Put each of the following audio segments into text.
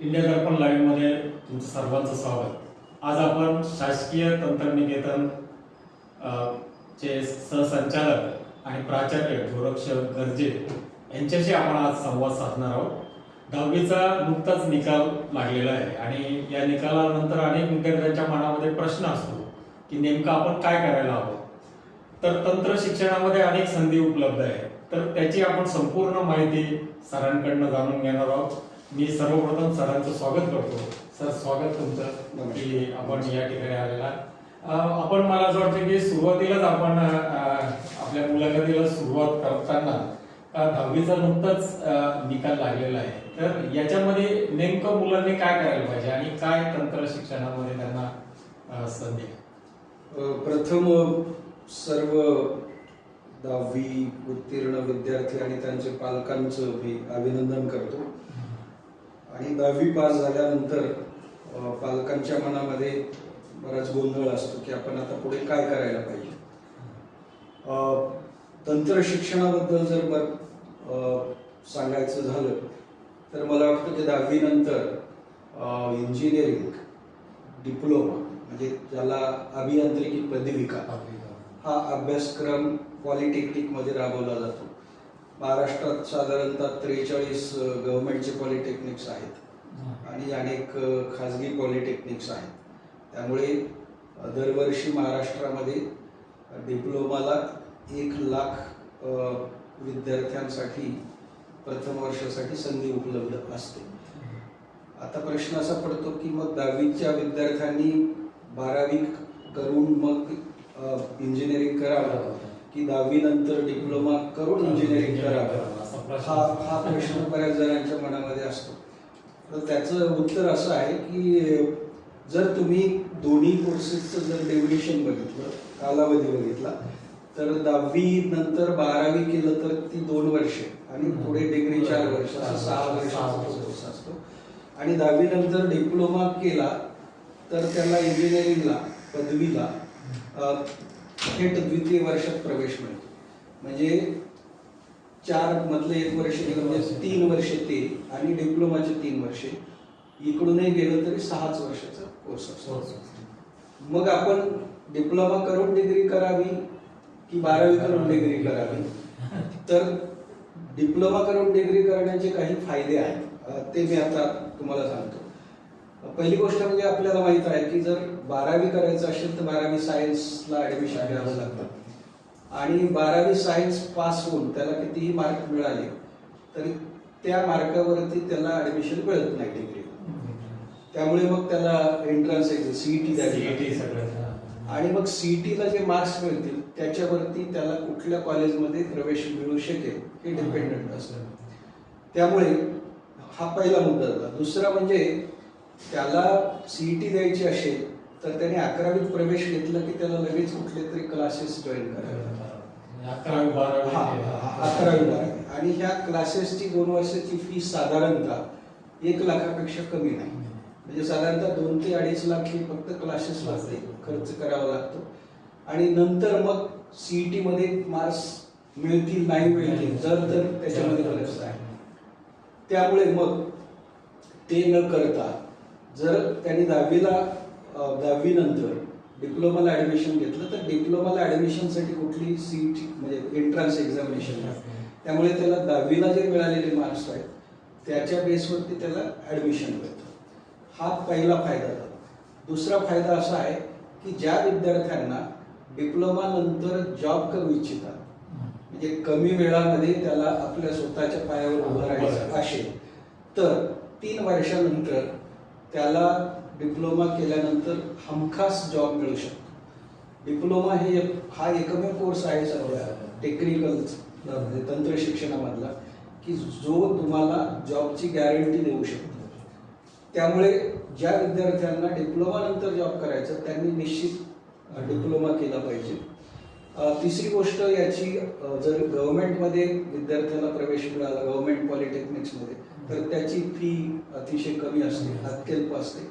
India दर्पण लाईव्हमध्ये तुमचं सर्वांचं स्वागत. आज आपण शासकीय तंत्रनिकेतन चे सहसंचालक आणि प्राचार्य गोरक्षक गर्जे यांच्याशी आपण आज संवाद साधणार आहोत. दहावीचा नुकताच निकाल लागलेला आहे आणि या निकालानंतर अनेक विद्यार्थ्यांच्या मनामध्ये प्रश्न असतो की नेमकं आपण काय करायला हवं? तर तंत्र शिक्षणामध्ये अनेक संधी उपलब्ध आहेत. तर त्याची आपण संपूर्ण माहिती सरांकडनं जाणून घेणार आहोत. मी सर्वप्रथम सरांचं स्वागत करतो. सर स्वागत तुमचं की आपण या ठिकाणी आलेला. आपण मला असं वाटतं की सुरुवातीलाच आपण आपल्या मुलाखतीला सुरुवात करताना दहावीचा नुकताच निकाल लागलेला आहे. तर याच्यामध्ये नेमकं मुलांनी काय करायला पाहिजे आणि काय तंत्र शिक्षणामध्ये त्यांना संधी प्रथम सर्व दहावी उत्तीर्ण विद्यार्थी आणि त्यांच्या पालकांचं मी अभिनंदन करतो. आणि दहावी पास झाल्यानंतर पालकांच्या मनामध्ये बराच गोंधळ असतो की आपण आता पुढे काय करायला पाहिजे. तंत्र शिक्षणाबद्दल जर बर सांगायचं झालं तर मला वाटतं की दहावीनंतर इंजिनिअरिंग डिप्लोमा म्हणजे ज्याला अभियांत्रिकी पदविका हा अभ्यासक्रम पॉलिटेक्निकमध्ये राबवला जातो. महाराष्ट्रात साधारणतः त्रेचाळीस गव्हर्नमेंटचे पॉलिटेक्निक्स आहेत. आणि अनेक खाजगी पॉलिटेक्निक्स आहेत. त्यामुळे दरवर्षी महाराष्ट्रामध्ये डिप्लोमाला एक लाख विद्यार्थ्यांसाठी प्रथम वर्षासाठी संधी उपलब्ध असते. आता प्रश्न असा पडतो की मग दहावीच्या विद्यार्थ्यांनी बारावी करून मग इंजिनिअरिंग करावं की दहावी नंतर डिप्लोमा करून इंजिनिअरिंग प्रश्न हा हा प्रश्न बऱ्याच जणांच्या मनामध्ये असतो. तर त्याचं उत्तर असं आहे की जर तुम्ही दोन्ही कोर्सेसचं जर डेव्हिएशन बघितलं कालावधी बघितला तर दहावी नंतर बारावी केलं तर ती दोन वर्षे आणि पुढे डिग्री चार वर्ष असं सहा वर्षाचा कोर्स असतो. आणि दहावी नंतर डिप्लोमा केला तर त्याला इंजिनिअरिंगला पदवीला थेट द्वितीय वर्षात प्रवेश मिळतो. म्हणजे चार मधले एक वर्ष गेलं म्हणजे तीन वर्ष ते आणि डिप्लोमाचे तीन वर्षे. इकडूनही गेलं तरी सहाच वर्षाचा कोर्स असतो. मग आपण डिप्लोमा करून डिग्री करावी की बारावी करून डिग्री करावी? तर डिप्लोमा करून डिग्री करण्याचे काही फायदे आहेत. ते मी आता तुम्हाला सांगतो. पहिली गोष्ट म्हणजे आपल्याला माहीत आहे की जर बारावी करायचं असेल तर बारावी सायन्सला ऍडमिशन घ्यावं लागतं. आणि बारावी सायन्स पास होऊन त्याला कितीही मार्क मिळाले तरी त्या मार्कावरती त्याला ऍडमिशन मिळत नाही डिग्री त्यामुळे मग त्याला एंट्रन्स सीईटी द्यावी CET लागते. सगळं आणि मग सीईटीला जे मार्क्स मिळतील त्याच्यावरती त्याला कुठल्या कॉलेजमध्ये प्रवेश मिळू शकेल हे डिपेंडंट असतं. त्यामुळे हा पहिला मुद्दा झाला दुसरा म्हणजे त्याला सीईटी द्यायची असेल तर त्याने अकरावीत प्रवेश घेतला की त्याला लगेच कुठले तरी क्लासेस जॉईन करावे. लागतात. अकरावी बारावी आणि ह्या क्लासेसची दोन वर्षाची फी साधारणतः एक लाखापेक्षा कमी नाही. म्हणजे साधारणतः दोन ते अडीच लाख ही फक्त क्लासेस लागते खर्च करावा लागतो. आणि नंतर मग सीईटी मध्ये मार्क्स मिळतील नाही मिळतील जर तर त्याच्यामध्ये बरंच आहे. त्यामुळे मग ते न करता जर त्यांनी दहावीला दहावीनंतर डिप्लोमाला ऍडमिशन घेतलं तर डिप्लोमाला ऍडमिशनसाठी कुठली सीट म्हणजे एंट्रन्स एक्झामिनेशन त्यामुळे त्याला दहावीला जे मिळालेले मार्क्स आहेत त्याच्या बेसवरती त्याला ॲडमिशन मिळतं. हा पहिला फायदा झाला. दुसरा फायदा असा आहे की ज्या विद्यार्थ्यांना डिप्लोमानंतर जॉब करू इच्छितात म्हणजे कमी वेळामध्ये त्याला आपल्या स्वतःच्या पायावर उभं राहायचं असेल तर तीन वर्षानंतर त्याला डिप्लोमा केल्यानंतर हमखास जॉब मिळू शकतो. डिप्लोमा हे हा एकमेव कोर्स आहे सध्या टेक्निकल म्हणजे तंत्र शिक्षणामधला की जो तुम्हाला जॉबची गॅरंटी देऊ शकतो. त्यामुळे ज्या विद्यार्थ्यांना डिप्लोमानंतर जॉब करायचा त्यांनी निश्चित डिप्लोमा केला पाहिजे. तिसरी गोष्ट याची जर गव्हर्नमेंटमध्ये विद्यार्थ्याला प्रवेश मिळाला गव्हर्नमेंट पॉलिटेक्निक्समध्ये तर त्याची फी अतिशय कमी असते अत्यल्प असते.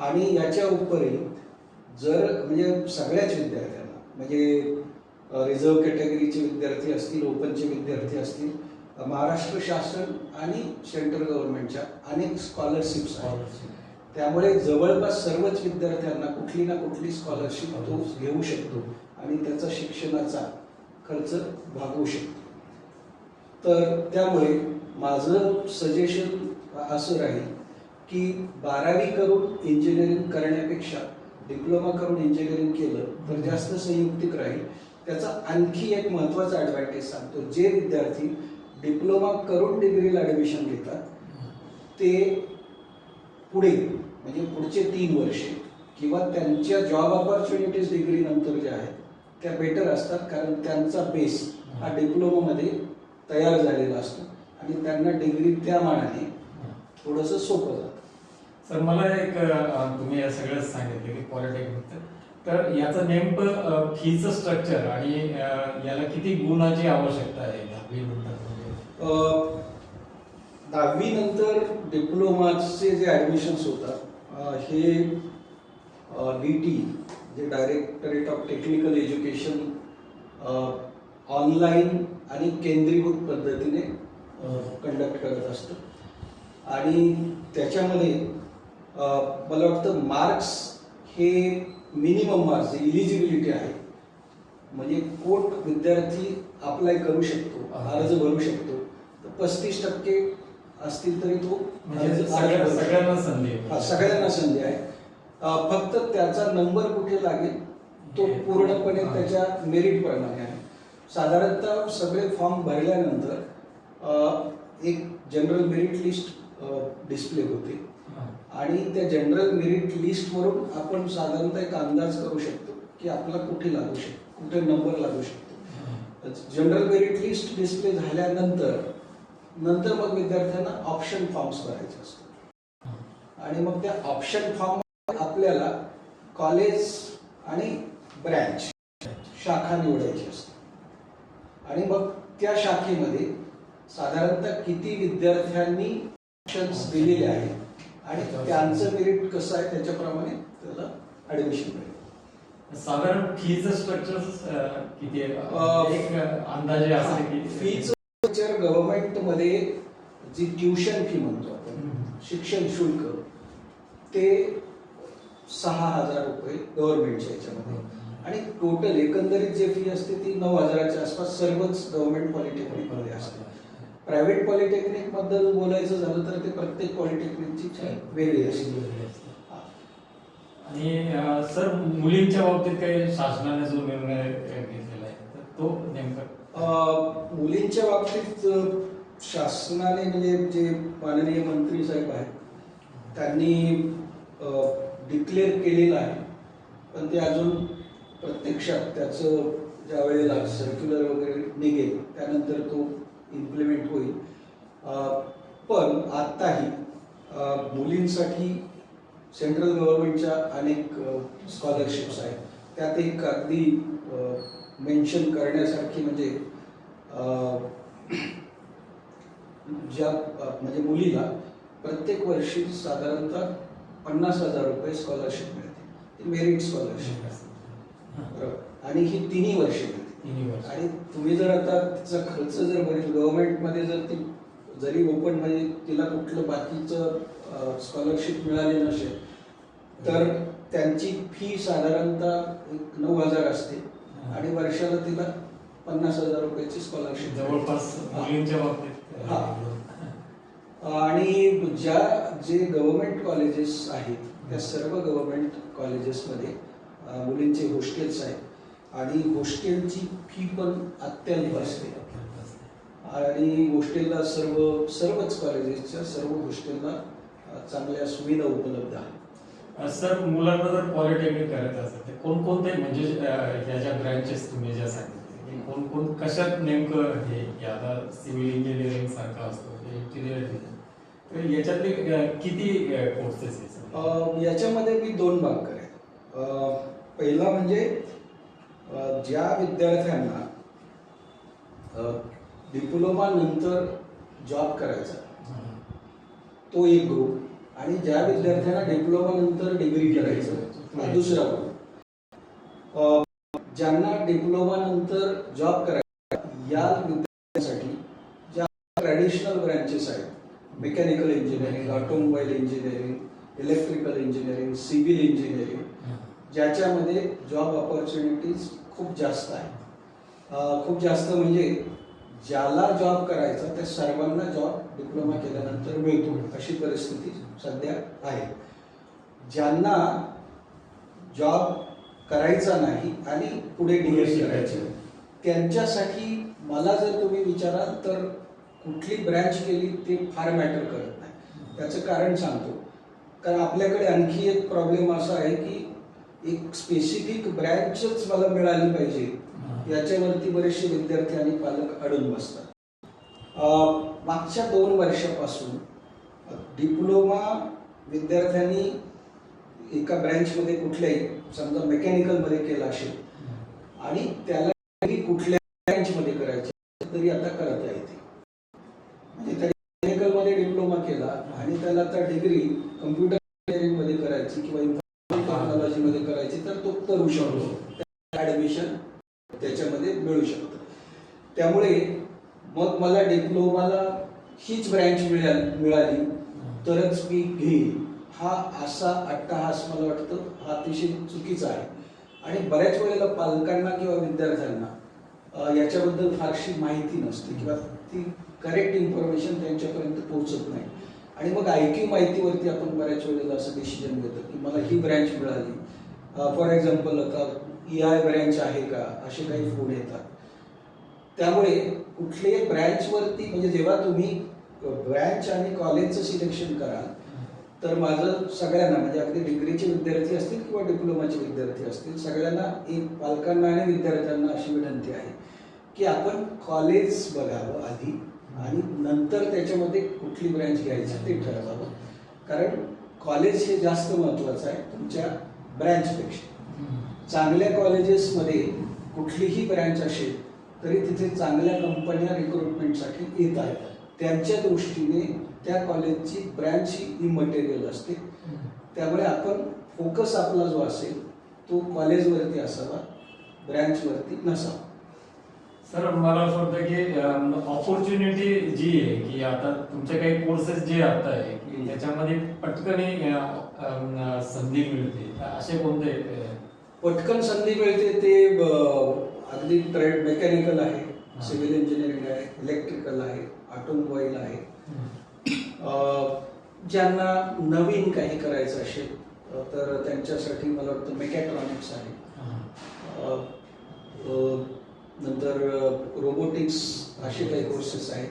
आणि याच्या उपरी जर म्हणजे सगळ्याच विद्यार्थ्यांना म्हणजे रिझर्व कॅटेगरीचे विद्यार्थी असतील ओपनचे विद्यार्थी असतील महाराष्ट्र शासन आणि सेंट्रल गव्हर्नमेंटच्या अनेक स्कॉलरशिप्स आहेत. त्यामुळे जवळपास सर्वच विद्यार्थ्यांना कुठली ना कुठली स्कॉलरशिप तो घेऊ शकतो आणि त्याचा शिक्षणाचा खर्च भागवू शकतो. तर त्यामुळे माझं सजेशन असं राहील की बारावी करून इंजिनिअरिंग करण्यापेक्षा डिप्लोमा करून इंजिनिअरिंग केलं तर जास्त संयुक्तिक राहील. त्याचा आणखी एक महत्त्वाचा ॲडव्हान्टेज सांगतो. जे विद्यार्थी डिप्लोमा करून डिग्रीला ॲडमिशन घेतात ते पुढे म्हणजे पुढचे तीन वर्षे किंवा त्यांच्या जॉब ऑपॉर्च्युनिटीज डिग्री नंतर ज्या आहेत त्या बेटर असतात कारण त्यांचा बेस हा डिप्लोमामध्ये तयार झालेला असतो. आणि त्यांना डिग्री त्या मानाने थोडंसं सोपं जातं. सर मला एक तुम्ही या सगळं सांगितलं की पॉलिटेक्निकचं तर याचं नेमकं फीचं स्ट्रक्चर आणि याला किती गुणाची आवश्यकता आहे दहावी नंतर? दहावी नंतर डिप्लोमाचे जे ॲडमिशन्स होतात हे डी टी जे directorate of technical education online आणि केंद्रीभूत पद्धतीने कंडक्ट करत असतं. आणि त्याच्यामध्ये मला वाटतं मार्क्स हे मिनिमम मार्क्स इलिजिबिलिटी आहे म्हणजे कोट विद्यार्थी अप्लाय करू शकतो अर्ज भरू शकतो तर पस्तीस टक्के असतील तरी तो म्हणजे. सगळ्यांना संधी आहे. हा, सगळ्यांना संधी आहे फक्त त्याचा नंबर कुठे लागेल तो पूर्णपणे. त्याच्या मेरिट प्रमाणे आहे साधारणतः सगळे फॉर्म भरल्यानंतर एक जनरल मेरिट लिस्ट डिस्प्ले होते. आणि त्या जनरल मेरिट लिस्टवरून आपण साधारणतः एक अंदाज करू शकतो की आपला कुठे लागू शकतो कुठे नंबर लागू शकतो. जनरल मेरिट लिस्ट डिस्प्ले झाल्यानंतर नंतर मग विद्यार्थ्यांना ऑप्शन फॉर्म्स भरायचे असतात. आणि मग त्या ऑप्शन फॉर्म आपल्याला कॉलेज आणि ब्रँच शाखा निवडायची असते आणि मग त्या शाखेमध्ये साधारणतः किती विद्यार्थ्यांनी ऑप्शन्स दिलेले आहेत आणि त्यांचं मेरिट कसं आहे त्याच्याप्रमाणे त्याला ऍडमिशन मिळेल. साधारण फीचं स्ट्रक्चर किती आहे? एक अंदाजे असते की फीचं स्ट्रक्चर गव्हर्नमेंटमध्ये जी ट्युशन फी म्हणतो आपण. शिक्षण शुल्क ते सहा हजार रुपये गव्हर्नमेंटच्या याच्यामध्ये. आणि टोटल एकंदरीत जे फी असते ती नऊ हजाराच्या आसपास सर्वच गव्हर्नमेंट पॉलिटेक्निकमध्ये असते. प्रायव्हेट पॉलिटेक्निकबद्दल बोलायचं झालं तर ते प्रत्येक पॉलिटेक्निकची वेगळी असते. आणि सर मुलींच्या बाबतीत काही शासनाने जो निर्णय घेतलेला आहे तर तो नेमका? मुलींच्या बाबतीत शासनाने म्हणजे जे माननीय मंत्री साहेब आहेत त्यांनी डिक्लेअर केलेलं आहे. पण ते अजून प्रत्यक्षात त्याचं ज्या वेळेला सर्क्युलर वगैरे निघेल त्यानंतर तो इम्प्लिमेंट होईल. पण आत्ताही मुलींसाठी सेंट्रल गव्हर्नमेंटच्या अनेक स्कॉलरशिप्स आहेत. त्यात एक अगदी मेन्शन करण्यासारखी म्हणजे ज्या म्हणजे मुलीला प्रत्येक वर्षी साधारणतः पन्नास हजार रुपये स्कॉलरशिप मिळते. मेरिट स्कॉलरशिप आणि ही. तिन्ही वर्षे मिळते तिन्ही वर्ष आणि तुम्ही जर आता तिचा खर्च जर बघितलं गव्हर्नमेंटमध्ये जर ती जरी ओपन म्हणजे तिला कुठलं बाकीचं स्कॉलरशिप मिळाली नसेल तर त्यांची फी साधारणतः एक नऊ हजार असते. आणि वर्षाला तिला पन्नास हजार रुपयाची स्कॉलरशिप जवळपास मुलींच्या बाबतीत. हा. आणि ज्या जे गव्हर्नमेंट कॉलेजेस आहेत त्या सर्व गव्हर्नमेंट कॉलेजेसमध्ये मुलींचे हॉस्टेल्स आहेत. आणि हॉस्टेलची फी पण अत्यल्प असते. आणि हॉस्टेलला सर्व सर्वच कॉलेजेसच्या सर्व हॉस्टेलला अ, चांगल्या सुविधा उपलब्ध आहेत. सर मुलांना जर पॉलिटेक्निक करायचं असेल तर कोणकोणते म्हणजे ज्या ब्रँचेस तुम्ही ज्या सांगितले की कोण कोण कशात नेमकं हे आता सिव्हिल इंजिनिअरिंग सारखा असतो तर याच्यातले किती कोर्सेस याच्यामध्ये मी दोन भाग करेन. पहिला म्हणजे ज्या विद्यार्थ्यांना डिप्लोमा नंतर जॉब करायचा. तो एक ग्रुप आणि ज्या विद्यार्थ्यांना डिप्लोमा नंतर डिग्री करायचं दुसरा ग्रुप ज्यांना डिप्लोमा नंतर जॉब करायचा या विद्यार्थ्यांसाठी ज्या ट्रॅडिशनल ब्रँचेस आहेत mechanical engineering automobile engineering electrical engineering civil engineering ज्याच्यामध्ये जॉब ऑपॉर्च्युनिटीज खूप जास्त आहे. खूप जास्त म्हणजे ज्याला जॉब करायचा त्या सर्वांना जॉब डिप्लोमा केल्यानंतर मिळतो अशी परिस्थिती सध्या आहे. ज्यांना जॉब करायचा नाही आणि पुढे डिग्री करायची त्यांच्यासाठी मला जर तुम्ही विचाराल तर कुठली ब्रँच केली ते फार मॅटर करत नाही. त्याचं कारण सांगतो. कारण आपल्याकडे आणखी एक प्रॉब्लेम असा आहे की एक स्पेसिफिक ब्रँचच मला मिळाली पाहिजे. याच्यावरती बरेचसे विद्यार्थी आणि पालक अडून बसतात. मागच्या दोन वर्षापासून डिप्लोमा विद्यार्थ्यांनी एका ब्रँचमध्ये कुठल्याही समजा मेकॅनिकलमध्ये केला असेल आणि त्याला कुठल्या ब्रँचमध्ये करायची तरी आता करता येते. म्हणजे त्या मेकॅनिकलमध्ये डिप्लोमा केला आणि त्याला आता डिग्री कम्प्युटर इंजिनिअरिंगमध्ये करायची किंवा करायची तर तो करू शकतो. ॲडमिशन त्याच्यामध्ये मिळू शकतं. त्यामुळे मग मला डिप्लोमाला हीच ब्रँच मिळाली मिळाली. तरच मी घेईन हा असा अट्टहास मला वाटतं हा अतिशय चुकीचा आहे. आणि बऱ्याच वेळेला पालकांना किंवा विद्यार्थ्यांना याच्याबद्दल फारशी माहिती नसते किंवा ती करेक्ट इन्फॉर्मेशन त्यांच्यापर्यंत पोहोचत नाही. आणि मग ऐकीव माहितीवरती आपण बऱ्याच वेळेला असं डिसिजन घेतो की मला ही ब्रँच मिळाली. फॉर एक्झाम्पल आता ई आय ब्रँच आहे का असे काही फोन येतात. त्यामुळे कुठल्याही ब्रँचवरती म्हणजे जेव्हा तुम्ही ब्रँच आणि कॉलेजचं सिलेक्शन कराल तर माझं सगळ्यांना म्हणजे अगदी डिग्रीचे विद्यार्थी असतील किंवा डिप्लोमाचे विद्यार्थी असतील सगळ्यांना एक पालकांना आणि विद्यार्थ्यांना अशी विनंती आहे की आपण कॉलेज बघावं आधी आणि नंतर त्याच्यामध्ये कुठली ब्रँच घ्यायची ते ठरवावं. कारण कॉलेज हे जास्त महत्त्वाचं आहे. तुमच्या ब्रँचपेक्षा. चांगल्या कॉलेजेसमध्ये कुठलीही ब्रँच असेल तरी तिथे चांगल्या कंपन्या रिक्रुटमेंटसाठी येत आहेत. त्यांच्या दृष्टीने त्या कॉलेजची ब्रँच ही इमटेरियल असते. त्यामुळे आपण फोकस आपला जो असेल तो कॉलेजवरती असावा ब्रँचवरती नसावा. सर मला असं वाटतं की ऑपॉर्च्युनिटी जी आहे की आता तुमचे काही कोर्सेस जे आता आहे की त्याच्यामध्ये पटकन संधी मिळते. असे कोणते पटकन संधी मिळते ते अगदी ट्रेड मेकॅनिकल आहे सिव्हिल इंजिनिअरिंग आहे इलेक्ट्रिकल आहे ऑटोमोबाईल आहे. ज्यांना नवीन काही करायचं असेल तर त्यांच्यासाठी मला वाटतं मेकॅट्रॉनिक्स आहे. नंतर रोबोटिक्स असे काही कोर्सेस आहेत.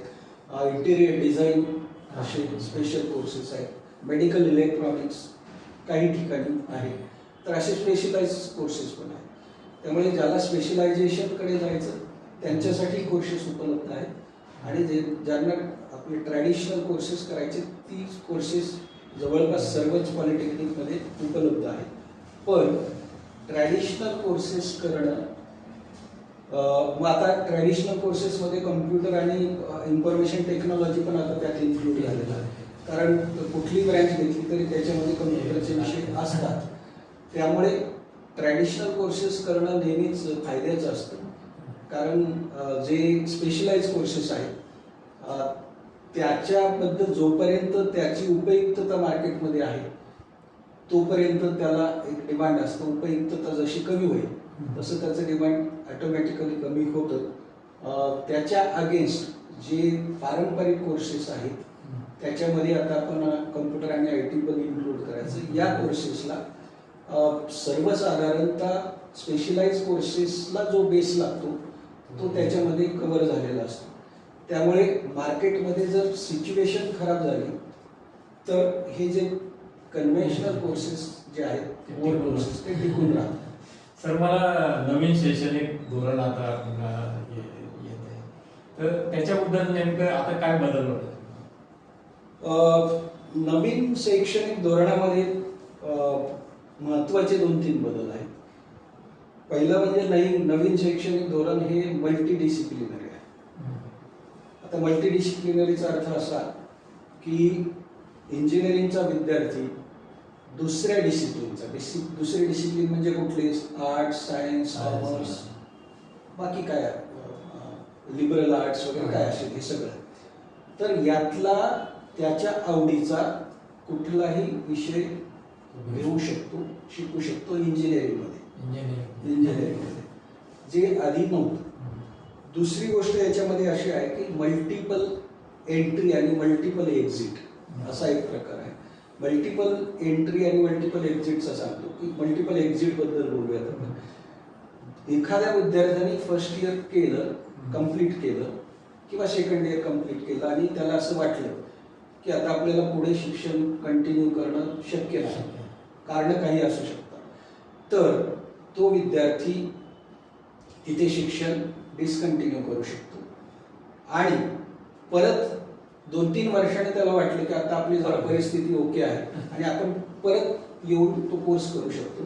इंटिरियर डिझाईन असे स्पेशल कोर्सेस आहेत. मेडिकल इलेक्ट्रॉनिक्स काही ठिकाणी आहे. तर असे स्पेशलाइज कोर्सेस पण आहेत. त्यामुळे ज्याला स्पेशलायझेशनकडे जायचं त्यांच्यासाठी कोर्सेस उपलब्ध आहेत. आणि जे ज्यांना आपले ट्रॅडिशनल कोर्सेस करायचे ती कोर्सेस जवळपास सर्वच पॉलिटेक्निकमध्ये उपलब्ध आहेत. पण ट्रॅडिशनल कोर्सेस करणं मग आता ट्रॅडिशनल कोर्सेसमध्ये कम्प्युटर आणि इन्फॉर्मेशन टेक्नॉलॉजी पण आता त्यात इन्क्लूड झालेलं आहे. कारण कुठली ब्रँच घेतली तरी त्याच्यामध्ये कम्प्युटरचे विषय असतात. त्यामुळे ट्रॅडिशनल कोर्सेस करणं नेहमीच फायद्याचं असतं. कारण जे स्पेशलाइज कोर्सेस आहेत त्याच्याबद्दल जोपर्यंत त्याची उपयुक्तता मार्केटमध्ये आहे तोपर्यंत त्याला एक डिमांड असतं. उपयुक्तता जशी कमी होईल तसं त्याचं डिमांड ऑटोमॅटिकली कमी होतं. त्याच्या अगेन्स्ट जे पारंपरिक कोर्सेस आहेत त्याच्यामध्ये आता आपण कम्प्युटर आणि आय टी पण इन्क्लूड करायचं. या कोर्सेसला सर्वसाधारणतः स्पेशलाइज कोर्सेसला जो बेस लागतो तो त्याच्यामध्ये कव्हर झालेला असतो. त्यामुळे मार्केटमध्ये जर सिच्युएशन खराब झाली तर हे जे कन्व्हेन्शनल कोर्सेस जे आहेत कोर्सेस ते टिकून राहतात. सर मला नवीन शैक्षणिक धोरण आता येत आहे तर त्याच्याबद्दल नेमकं आता काय बदल होतं नवीन शैक्षणिक धोरणामध्ये महत्त्वाचे महत्त्वाचे दोन तीन बदल आहेत. पहिलं म्हणजे नवीन नवीन शैक्षणिक धोरण हे मल्टी डिसिप्लिनरी आहे. आता मल्टी डिसिप्लिनरीचा अर्थ असा की इंजिनिअरिंगचा विद्यार्थी दुसऱ्या डिसिप्लिनचा डिसि दुसरी डिसिप्लिन म्हणजे कुठली? आर्ट्स सायन्स कॉमर्स बाकी काय लिबरल आर्ट्स वगैरे काय असेल हे सगळं. तर यातला त्याच्या आवडीचा कुठलाही विषय घेऊ शकतो शिकू शकतो इंजिनिअरिंगमध्ये इंजिनिअरिंग इंजिनिअरिंगमध्ये जे आधी नव्हतं. दुसरी गोष्ट याच्यामध्ये अशी आहे की मल्टिपल एंट्री आणि मल्टिपल एक्झिट असा एक प्रकार आहे. मल्टिपल एंट्री आणि मल्टिपल एक्झिटचा सांगतो की मल्टिपल एक्झिटबद्दल बोलूयात आपण. एखाद्या विद्यार्थ्याने फर्स्ट इयर केलं कंप्लीट केलं किंवा सेकंड इयर कंप्लीट केलं आणि त्याला असं वाटलं की आता आपल्याला पुढे शिक्षण कंटिन्यू करणं शक्य नाही. कारण काही असू शकतात तर तो विद्यार्थी तिथे शिक्षण डिस्कंटिन्यू करू शकतो. आणि परत दोन तीन वर्षाने त्याला वाटलं की आता आपली जरा परिस्थिती ओके आहे आणि आपण परत येऊन तो कोर्स करू शकतो.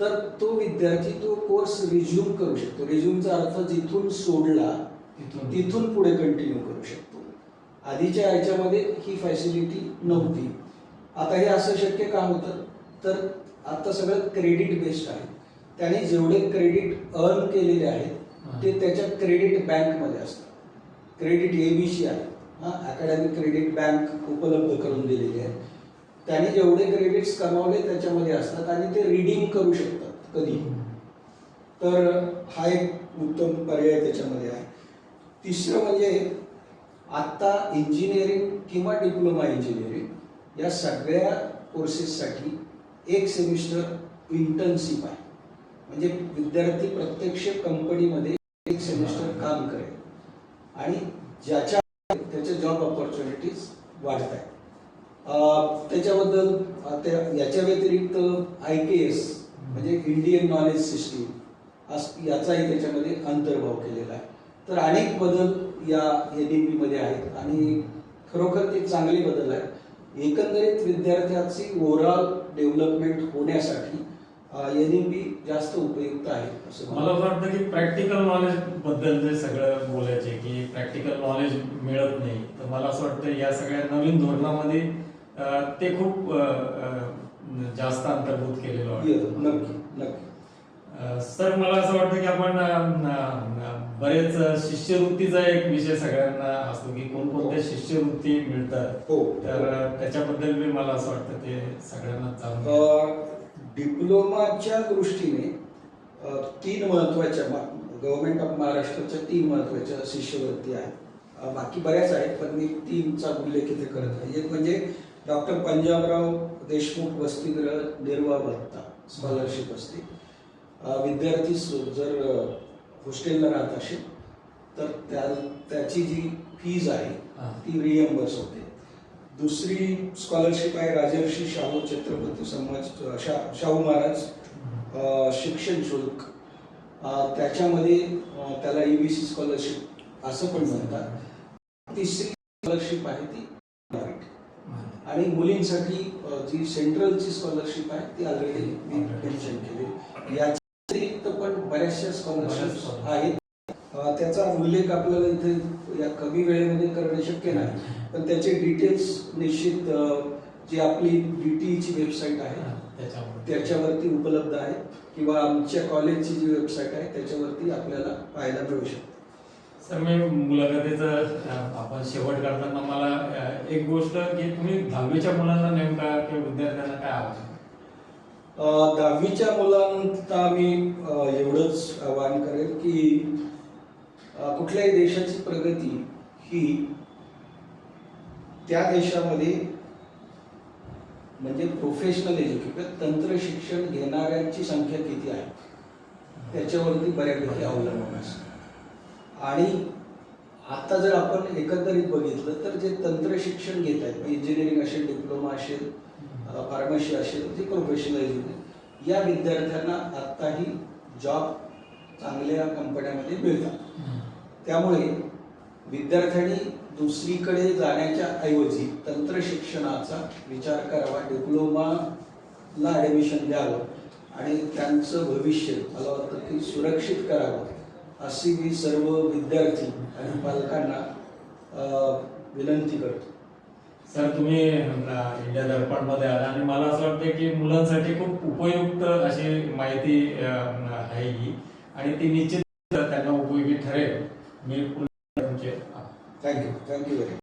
तर तो विद्यार्थी तो कोर्स रिझ्यूम करू शकतो. रिझ्यूमचा अर्थ जिथून सोडला तिथून. तिथून पुढे कंटिन्यू करू शकतो. आधीच्या याच्यामध्ये ही फॅसिलिटी नव्हती. आता हे असं शक्य का होतं? तर आता सगळं क्रेडिट बेस्ड आहे. त्याने जेवढे क्रेडिट अर्न केलेले आहेत ते त्याच्या क्रेडिट बँकमध्ये असतात. क्रेडिट एबीसी आहे. अकॅडमिक क्रेडिट बँक उपलब्ध करून दिलेली आहे. त्याने जेवढे क्रेडिट्स कमावले त्याच्यामध्ये असतात आणि ते रिडीम करू शकतात कधी. तर हा एक उत्तम पर्याय त्याच्यामध्ये आहे. तिसरं म्हणजे आत्ता इंजिनिअरिंग किंवा डिप्लोमा इंजिनिअरिंग या सगळ्या कोर्सेससाठी एक सेमिस्टर इंटर्नशिप आहे. म्हणजे विद्यार्थी प्रत्यक्ष कंपनीमध्ये एक सेमिस्टर काम करेल. आणि ज्याच्या जॉब ऑपॉर्च्युनिटीज वाढत आहेत त्याच्याबद्दल याच्या व्यतिरिक्त आय के एस म्हणजे इंडियन नॉलेज सिस्टीम अस- याचाही त्याच्यामध्ये अंतर्भाव केलेला आहे. तर अनेक बदल या एनमध्ये आहेत आणि खरोखर ते चांगले बदल आहेत. एकंदरीत विद्यार्थ्याची ओव्हरऑल डेव्हलपमेंट होण्यासाठी एन बी जास्त उपयुक्त आहे असं मला असं वाटतं की प्रॅक्टिकल नॉलेजबद्दल जे सगळं बोलायचे की प्रॅक्टिकल नॉलेज मिळत नाही तर मला असं वाटतं या सगळ्या नवीन धोरणामध्ये ते खूप जास्त अंतर्भूत केलेलं वाटतं. नक्की नक्की. सर मला असं वाटतं की आपण बरेच शिष्यवृत्तीचा एक विषय सगळ्यांना असतो की कोणकोणत्या शिष्यवृत्ती मिळतात. हो. तर त्याच्याबद्दल मला असं वाटतं ते सगळ्यांना डिप्लोमाच्या दृष्टीने तीन महत्त्वाच्या गव्हर्नमेंट ऑफ महाराष्ट्राच्या तीन महत्त्वाच्या शिष्यवृत्ती आहेत. बाकी बऱ्याच आहेत पण मी तीनचा उल्लेख इथे करत आहे. एक म्हणजे डॉक्टर पंजाबराव देशमुख वसतिगृह निर्वाह भत्ता स्कॉलरशिप असते विद्यार्थी जर हॉस्टेलला राहत असेल तर त्या त्याची जी फीज आहे. ती रिएम्बर्स होते. दुसरी स्कॉलरशिप आहे राजर्षी शाहू छत्रपती समाज शा शाहू महाराज शिक्षण शुल्क. त्याच्यामध्ये त्याला ईबीसी स्कॉलरशिप असं पण म्हणतात. तिसरी स्कॉलरशिप आहे ती. आणि मुलींसाठी जी सेंट्रलची स्कॉलरशिप आहे ती ऑलरेडी मी मेन्शन केली. याच्या व्यतिरिक्त पण बऱ्याचशा स्कॉलरशिप्स बऱ्याच आहेत. त्याचा उल्लेख आपल्याला इथे या कमी वेळेमध्ये करणं शक्य नाही. पण त्याचे डिटेल्स निश्चित जी आपली डीटीची वेबसाईट आहे त्याच्यावरती. उपलब्ध आहे. किंवा आमच्या कॉलेजची जी वेबसाईट आहे त्याच्यावरती आपल्याला पाहायला मिळू शकते. सर मी मुलाखतीचं आपण शेवट करताना मला एक गोष्ट की तुम्ही दहावीच्या मुलांना नेमका किंवा विद्यार्थ्यांना काय अ, दहावीच्या मुलांना मी एवढंच आवाहन करेल की कुठल्याही देशाची प्रगती ही त्या देशामध्ये म्हणजे प्रोफेशनल एज्युकेशन तंत्र शिक्षण घेणाऱ्यांची संख्या किती आहे? त्याच्यावरती बऱ्यापैकी अवलंबून असतं. आणि आता जर आपण एकंदरीत बघितलं तर जे तंत्र शिक्षण घेत आहेत म्हणजे इंजिनिअरिंग असेल डिप्लोमा असेल फार्मसी असेल जे प्रोफेशनल एज्युकेशन या विद्यार्थ्यांना आत्ताही जॉब चांगल्या कंपन्यामध्ये मिळतात. त्यामुळे विद्यार्थ्यांनी दुसरीकडे जाण्याच्या ऐवजी तंत्र शिक्षणाचा विचार करावा डिप्लोमाला ॲडमिशन द्यावं आणि त्यांचं भविष्य मला वाटतं की सुरक्षित करावं अशी मी सर्व विद्यार्थी आणि पालकांना विनंती करतो. सर तुम्ही इंडिया दर्पणमध्ये आला आणि मला असं वाटतं की मुलांसाठी खूप उपयुक्त अशी माहिती आहे ही आणि ती निश्चित त्यांना उपयोगी ठरेल. మీకు thank you thank you very